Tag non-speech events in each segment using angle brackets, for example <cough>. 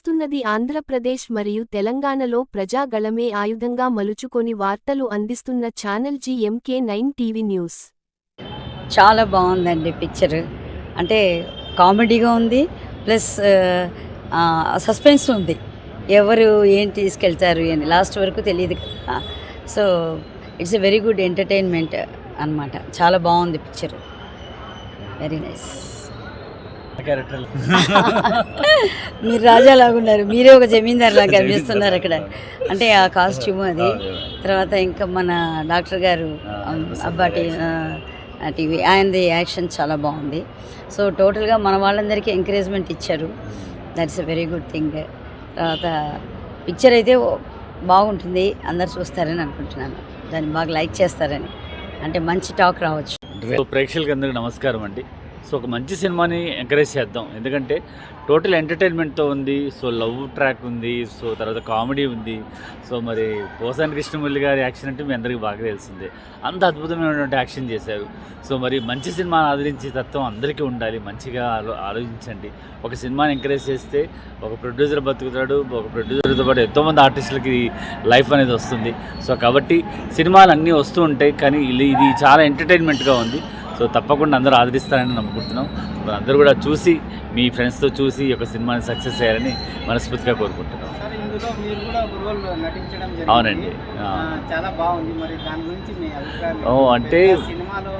వస్తున్నది ఆంధ్రప్రదేశ్ మరియు తెలంగాణలో ప్రజాగళమే ఆయుధంగా మలుచుకొని వార్తలు అందిస్తున్న channel GMK nine TV news. చాలా బాగుందండి పిక్చర్. అంటే కామెడీగా ఉంది ప్లస్ సస్పెన్స్ ఉంది. ఎవరు ఏం తీసుకెళ్తారు అని లాస్ట్ వరకు తెలియదు కదా. So it's a very good entertainment అనమాట చాలా బాగుంది పిక్చర్. Very nice. <laughs> మీరు రాజా లాగున్నారు. మీరే ఒక జమీందార్ లాగా కనిపిస్తున్నారు అక్కడ. అంటే ఆ కాస్ట్యూమ్ అది. తర్వాత ఇంకా మన డాక్టర్ గారు అబ్బాటి టీవీ ఆయనది యాక్షన్ చాలా బాగుంది. సో టోటల్గా మన వాళ్ళందరికీ ఎంకరేజ్మెంట్ ఇచ్చారు. That's a very good thing తర్వాత పిక్చర్ అయితే బాగుంటుంది. అందరు చూస్తారని అనుకుంటున్నాను. దాన్ని బాగా లైక్ చేస్తారని. అంటే మంచి టాక్ రావచ్చు. ప్రేక్షకులకి అందరికీ నమస్కారం అండి. సో ఒక మంచి సినిమాని ఎంకరేజ్ చేద్దాం. ఎందుకంటే టోటల్ ఎంటర్టైన్మెంట్తో ఉంది. సో లవ్ ట్రాక్ ఉంది. సో తర్వాత కామెడీ ఉంది. సో మరి పోసాని కృష్ణమురళి గారి యాక్షన్ అంటే మీ అందరికీ బాగా తెలిసిందే. అంత అద్భుతమైనటువంటి యాక్షన్ చేశారు. సో మరి మంచి సినిమాని ఆదరించే తత్వం అందరికీ ఉండాలి. మంచిగా ఆలో ఆలోచించండి. ఒక సినిమాని ఎంకరేజ్ చేస్తే ఒక ప్రొడ్యూసర్ బతుకుతాడు. ఒక ప్రొడ్యూసర్తో పాటు ఎంతోమంది ఆర్టిస్టులకి లైఫ్ అనేది వస్తుంది. సో కాబట్టి సినిమాలు అన్నీ వస్తూ ఉంటాయి. కానీ ఇది చాలా ఎంటర్టైన్మెంట్గా ఉంది. సో తప్పకుండా అందరూ ఆదరిస్తారని నమ్ముకుంటున్నాం అందరూ కూడా చూసి మీ ఫ్రెండ్స్తో చూసి ఈ యొక్క సినిమాని సక్సెస్ చేయాలని మనస్ఫూర్తిగా కోరుకుంటున్నాం అవునండి. ఆ. ఆ, చాలా బాగుంది మరి దాని గురించి మీ అభిప్రాయం ఓ, ఏంటి? అంటే, సినిమాలో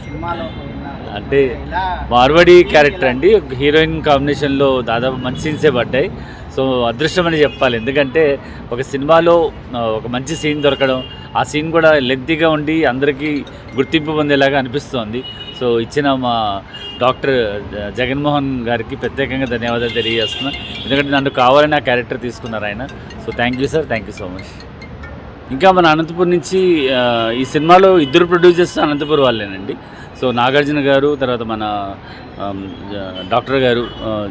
సినిమాలో. <laughs> అంటే మార్వడి క్యారెక్టర్ అండి. హీరోయిన్ కాంబినేషన్లో దాదాపు మంచి సీన్సే పడ్డాయి. సో అదృష్టం అని చెప్పాలి. ఎందుకంటే ఒక సినిమాలో ఒక మంచి సీన్ దొరకడం ఆ సీన్ కూడా లెంతీగా ఉండి అందరికీ గుర్తింపు పొందేలాగా అనిపిస్తోంది. సో ఇచ్చిన మా డాక్టర్ జ- జగన్మోహన్ గారికి ప్రత్యేకంగా ధన్యవాదాలు తెలియజేస్తున్నాను ఎందుకంటే నన్ను కావాలని ఆ క్యారెక్టర్ తీసుకున్నారు ఆయన. So thank you sir thank you so much ఇంకా మన అనంతపురం నుంచి ఈ సినిమాలో ఇద్దరు ప్రొడ్యూసర్స్ అనంతపురం వాళ్ళేనండి. సో నాగార్జున గారు తర్వాత మన డాక్టర్ గారు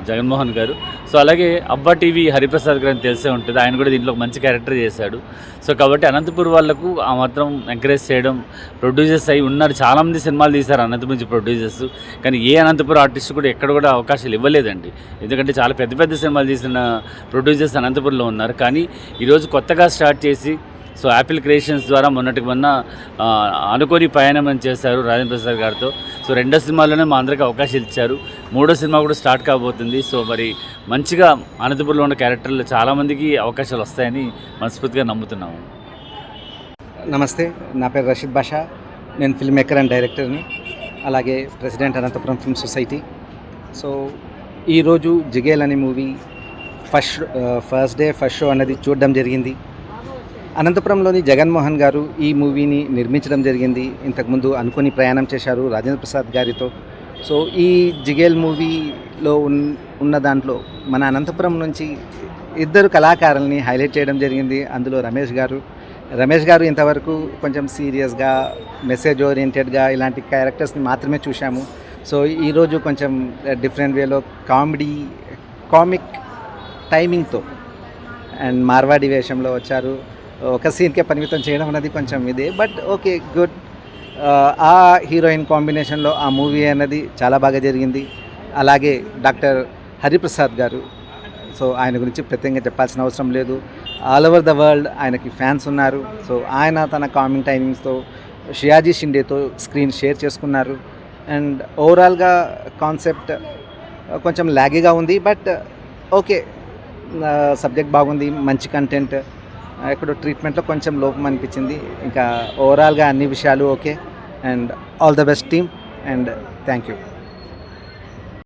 జగన్మోహన్ గారు. సో అలాగే అబ్బా టీవీ హరిప్రసాద్ గారు అని తెలిసే ఉంటుంది. ఆయన కూడా దీంట్లో మంచి క్యారెక్టర్ చేశాడు. సో కాబట్టి అనంతపురం వాళ్ళకు ఆ మాత్రం ఎంకరేజ్ చేయడం ప్రొడ్యూసర్స్ అయి ఉన్నారు. చాలామంది సినిమాలు తీశారు అనంతపురం నుంచి ప్రొడ్యూసర్స్ కానీ ఏ అనంతపురం ఆర్టిస్ట్ కూడా ఎక్కడ కూడా అవకాశాలు ఇవ్వలేదండి. ఎందుకంటే చాలా పెద్ద పెద్ద సినిమాలు తీసిన ప్రొడ్యూసర్స్ అనంతపురంలో ఉన్నారు. కానీ ఈరోజు కొత్తగా స్టార్ట్ చేసి సో యాపిల్ క్రియేషన్స్ ద్వారా మొన్నటికి మొన్న అనుకోని ప్రయాణం అని చేశారు రాజేంద్ర ప్రసాద్ గారితో. సో రెండో సినిమాలోనే మా అందరికీ అవకాశాలు ఇచ్చారు. మూడో సినిమా కూడా స్టార్ట్ కాబోతుంది. సో మరి మంచిగా అనంతపురంలో ఉన్న క్యారెక్టర్లు చాలామందికి అవకాశాలు వస్తాయని మనస్ఫూర్తిగా నమ్ముతున్నాము. నమస్తే నా పేరు రషీద్ బాషా. నేను ఫిల్మ్ మేకర్ అండ్ డైరెక్టర్ని అలాగే president Anantapuram film society so ఈరోజు జిగేల్ అనే movie first first day first show అన్నది చూడడం జరిగింది. అనంతపురంలోని జగన్మోహన్ గారు ఈ మూవీని నిర్మించడం జరిగింది. ఇంతకుముందు అనుకుని ప్రయాణం చేశారు రాజేంద్ర ప్రసాద్ గారితో. సో ఈ జిగేల్ మూవీలో ఉన్ ఉన్న దాంట్లో మన అనంతపురం నుంచి ఇద్దరు కళాకారుల్ని హైలైట్ చేయడం జరిగింది. అందులో రమేష్ గారు. రమేష్ గారు ఇంతవరకు కొంచెం సీరియస్గా మెసేజ్ ఓరియంటెడ్గా ఇలాంటి క్యారెక్టర్స్ని మాత్రమే చూశాము. సో ఈరోజు కొంచెం డిఫరెంట్ వేలో కామెడీ కామిక్ టైమింగ్తో అండ్ మార్వాడి వేషంలో వచ్చారు. ఒక సీన్కే పరిమితం చేయడం అనేది కొంచెం ఇదే. బట్ ఓకే గుడ్ ఆ హీరోయిన్ కాంబినేషన్లో ఆ మూవీ అనేది చాలా బాగా జరిగింది. అలాగే డాక్టర్ హరిప్రసాద్ గారు సో ఆయన గురించి ప్రత్యేకంగా చెప్పాల్సిన అవసరం లేదు. ఆల్ ఓవర్ ద వరల్డ్ ఆయనకి ఫ్యాన్స్ ఉన్నారు. సో ఆయన తన కామింగ్ టైమింగ్స్తో షియాజీ షిండేతో స్క్రీన్ షేర్ చేసుకున్నారు. అండ్ ఓవరాల్గా కాన్సెప్ట్ కొంచెం లాగీగా ఉంది. బట్ ఓకే సబ్జెక్ట్ బాగుంది మంచి కంటెంట్ ఇక్కడ ట్రీట్మెంట్లో కొంచెం లోపం అనిపించింది. ఇంకా ఓవరాల్గా అన్ని విషయాలు okay and all the best team and thank you